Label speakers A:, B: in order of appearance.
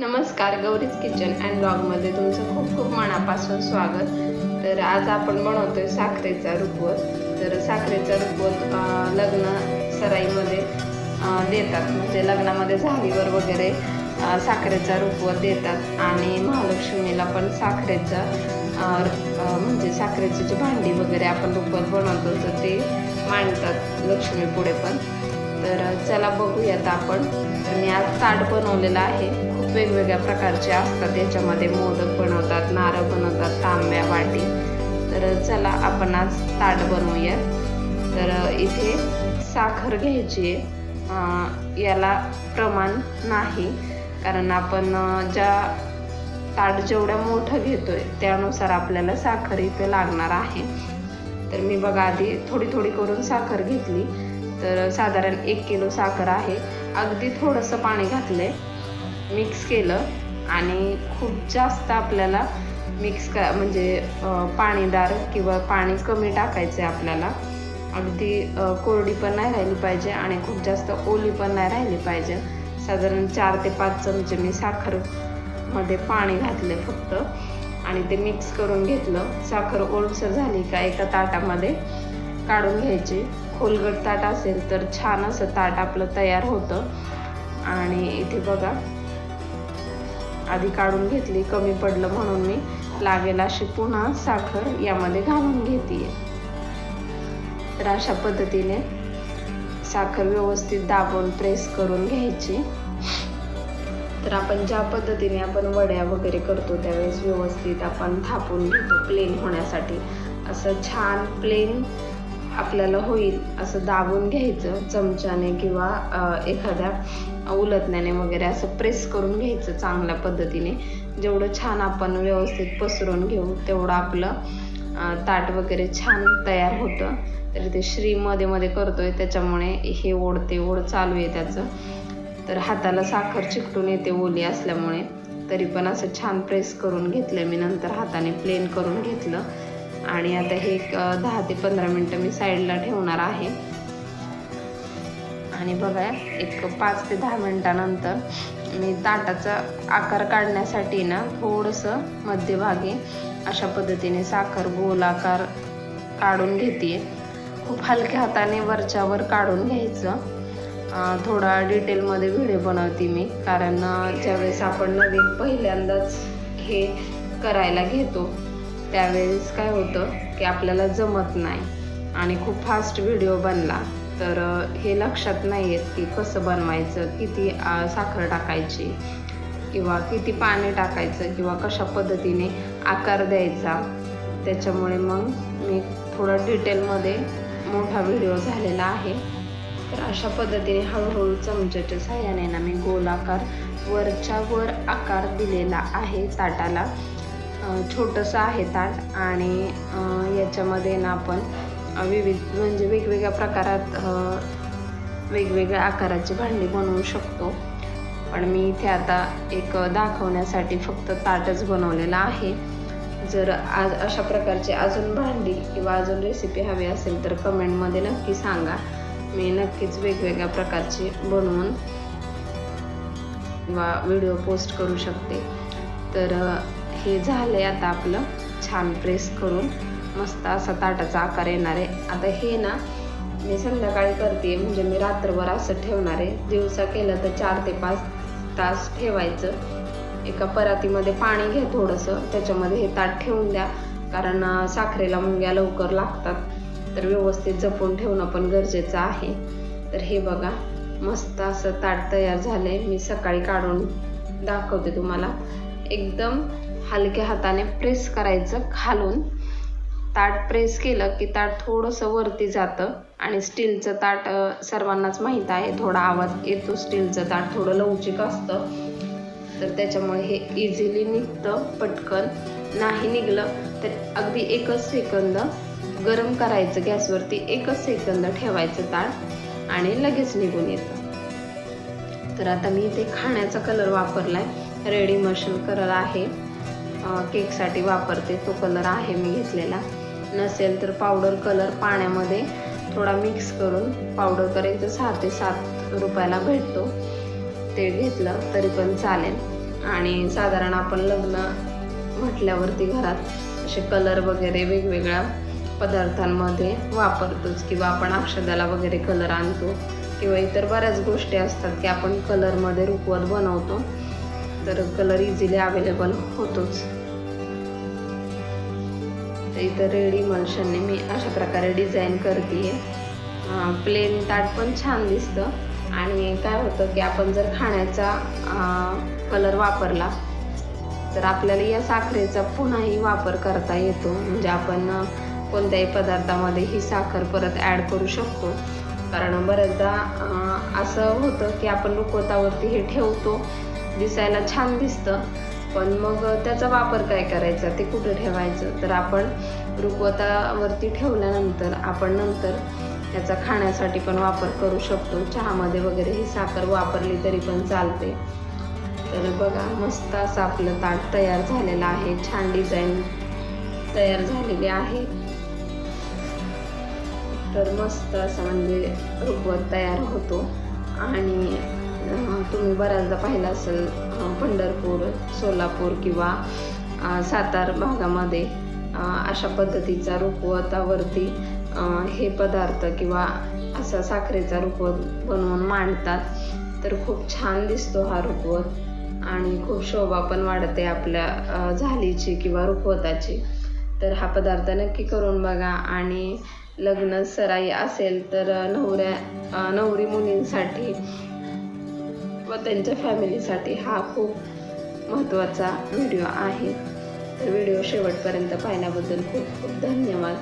A: नमस्कार गौरीज kitchen and ब्लॉगमध्ये तुमचं खूप खूप मनापासून स्वागत. तर आज आपण बनवतोय साखरेचा रुपवत. तर साखरेचा रुपवत लग्न सराईमध्ये देतात. म्हणजे लग्नामध्ये झालीवर वगैरे साखरेचा रुपवत देतात. आणि महालक्ष्मीला पण साखरेचा म्हणजे साखरेची जी भांडी वगैरे आपण रुपवत बनवतो तर ते मांडतात लक्ष्मीपुढे पण. तर चला बघूयात आपण. तर मी आज ताट बनवलेलं आहे. खूप वेगवेगळ्या प्रकारचे असतात. याच्यामध्ये मोदक बनवतात नारळ बनवतात तांब्या वाटी. तर चला आपण आज ताट बनवूया तर इथे साखर घ्यायची आहे. याला प्रमाण नाही. कारण आपण ज्या ताट जेवढं मोठं घेतो आहे त्यानुसार आपल्याला साखर इथे लागणार आहे. तर मी बघा आधी थोडी थोडी करून साखर घेतली. तर साधारण एक किलो साखर आहे. अगदी थोडंसं पाणी घातले मिक्स केलं आणि खूप जास्त आपल्याला मिक्स का म्हणजे पाणीदार किंवा पाणी कमी टाकायचं आहे आपल्याला. अगदी कोरडी पण नाही राहिली पाहिजे आणि खूप जास्त ओली पण नाही राहिली पाहिजे. साधारण चार ते पाच चमचे मी साखरमध्ये पाणी घातले फक्त. आणि ते मिक्स करून घेतलं. साखर ओलसर झाली का एका ताटामध्ये काढून घ्यायची. खोलगट ताट असेल तर छान असं ताट आपलं तयार होतं. आणि इथे बघा आधी काढून घेतली कमी पडलं म्हणून मी. लागेल अशी पुन्हा साखर यामध्ये घालून घेते तर अशा पद्धतीने साखर व्यवस्थित दाबून प्रेस करून घ्यायची. तर आपण ज्या पद्धतीने आपण वड्या वगैरे करतो त्यावेळेस व्यवस्थित आपण थापून घेतो प्लेन होण्यासाठी. असं छान प्लेन आपल्याला होईल असं दाबून घ्यायचं चमच्याने किंवा एखाद्या उलटण्याने वगैरे असं प्रेस करून घ्यायचं चांगल्या पद्धतीने. जेवढं छान आपण व्यवस्थित पसरून घेऊ तेवढं आपलं ताट वगैरे छान तयार होतं. तर ते श्रीमध्ये मध्ये करतोय त्याच्यामुळे हे ओढ ते ओढ चालू आहे त्याचं. तर हाताला साखर चिकटून येते ओली असल्यामुळे. तरी पण असं छान प्रेस करून घेतलं मी नंतर हाताने प्लेन करून घेतलं. आणि आता हे एक दहा ते पंधरा मिनटं मी साईडला ठेवणार आहे. आणि बघा एक पाच ते दहा मिनटानंतर मी ताटाचा आकार काढण्यासाठी ना थोडंसं मध्यभागी अशा पद्धतीने साखर गोल आकार काढून घेते खूप हलक्या हाताने वरच्यावर काढून घ्यायचं. थोडा डिटेलमध्ये व्हिडिओ बनवते मी कारण ज्यावेळेस आपण नवीन पहिल्यांदाच हे करायला घेतो त्यावेळेस काय होतं की आपल्याला जमत नाही आणि खूप फास्ट व्हिडिओ बनला. तर हे लक्षात नाही येत की कसं बनवायचं किती साखर टाकायची किंवा किती पाणी टाकायचं किंवा कशा पद्धतीने आकार द्यायचा. त्याच्यामुळे मग मी थोडं डिटेलमध्ये मोठा व्हिडिओ झालेला आहे. तर अशा पद्धतीने हळूहळू चमच्याच्या साह्याने ना मी गोलाकार वरच्या वर आकार दिलेला आहे ताटाला. छोटंसं आहे ताट आणि याच्यामध्ये ना आपण विविध म्हणजे वेगवेगळ्या प्रकारात वेगवेगळ्या आकाराची भांडी बनवू शकतो. पण मी इथे आता एक दाखवण्यासाठी फक्त ताटच बनवलेलं आहे. जर आज अशा प्रकारची अजून भांडी किंवा अजून रेसिपी हवी असेल तर कमेंटमध्ये नक्की सांगा. मी नक्कीच वेगवेगळ्या प्रकारची बनवून किंवा व्हिडिओ पोस्ट करू शकते. तर हे हे झालंय आता आपलं. छान प्रेस करून मस्त असा ताटाचा आकार येणार आहे. आता हे ना मी संध्याकाळी करते. म्हणजे मी रात्रभर असं ठेवणार आहे. दिवसा केलं तर चार ते पाच तास ठेवायचं. एका परातीमध्ये पाणी घ्या थोडंसं. त्याच्यामध्ये हे ताट ठेवून द्या. कारण साखरेला मुंग्या लवकर लागतात. तर व्यवस्थित जपून ठेवणं पण गरजेचं आहे. तर हे बघा मस्त असं ताट तयार झाले मी सकाळी काढून दाखवते तुम्हाला. एकदम हलक्या हाताने प्रेस करायचं खालून. ताट प्रेस केलं की ताट थोडंसं वरती जातं आणि स्टीलचं ताट सर्वांनाच माहीत आहे थोडा आवाज येतो स्टीलचं ताट थोडं लवचिक असतं. तर त्याच्यामुळे हे इझिली निघतं पटकन. नाही निघलं तर अगदी एकच सेकंद गरम करायचं गॅसवरती एकच सेकंद ठेवायचं ताट आणि लगेच निघून येतं. तर आता मी इथे खाण्याचा कलर वापरलाय. रेडी मशन कलर आहे. केकसाठी वापरते. तो कलर आहे मी घेतलेला. नसेल तर पावडर कलर पाण्यामध्ये थोडा मिक्स करून पावडर करायचं सहा ते सात रुपयाला भेटतो. ते घेतलं तरी पण चालेल. आणि साधारण आपण लग्न म्हटल्यावरती घरात असे कलर वगैरे वेगवेगळ्या पदार्थांमध्ये वापरतोच किंवा आपण औषधाला वगैरे कलर आणतो किंवा इतर बऱ्याच गोष्टी असतात की आपण कलरमध्ये रुकवत बनवतो. तर कलर इझिली अवेलेबल होतोच. इथं रेडी मनशांनी मी अशा प्रकारे डिझाईन करते प्लेन ताट पण छान दिसतं. आणि काय होतं की आपण जर खाण्याचा कलर वापरला तर आपल्याला या साखरेचा पुन्हाही वापर करता येतो. म्हणजे आपण कोणत्याही पदार्थामध्ये ही साखर परत ॲड करू शकतो. कारण बऱ्याचदा असं होतं की आपण लुकोतावरती हे ठेवतो. दिसायला छान दिसतं. पण मग त्याचा वापर काय करायचा? ते कुठं ठेवायचं? तर आपण रुकवतावरती ठेवल्यानंतर आपण नंतर त्याचा खाण्यासाठी पण वापर करू शकतो. चहामध्ये वगैरे ही साखर वापरली तरी पण चालते. तर बघा मस्त असं आपलं ताट तयार झालेलं आहे. छान डिझाईन तयार झालेली आहे. तर मस्त असं म्हणजे रुपवत तयार होतो. आणि तुम्ही बऱ्याचदा पाहिलं असेल पंढरपूर सोलापूर किंवा सातार भागामध्ये अशा पद्धतीचा रुखवतावरती हे पदार्थ किंवा असा साखरेचा रुखवत बनवून मांडतात. तर खूप छान दिसतो हा रुखवत आणि खूप शोभा पण वाढते आपल्या झालीची किंवा रुखवताची तर हा पदार्थ नक्की करून बघा आणि लग्न सराई असेल तर नवऱ्या नवरी मुलींसाठी व त्यांच्या फॅमिलीसाठी हा खूप महत्त्वाचा व्हिडिओ आहे. तर व्हिडिओ शेवटपर्यंत पाहिल्याबद्दल खूप खूप धन्यवाद.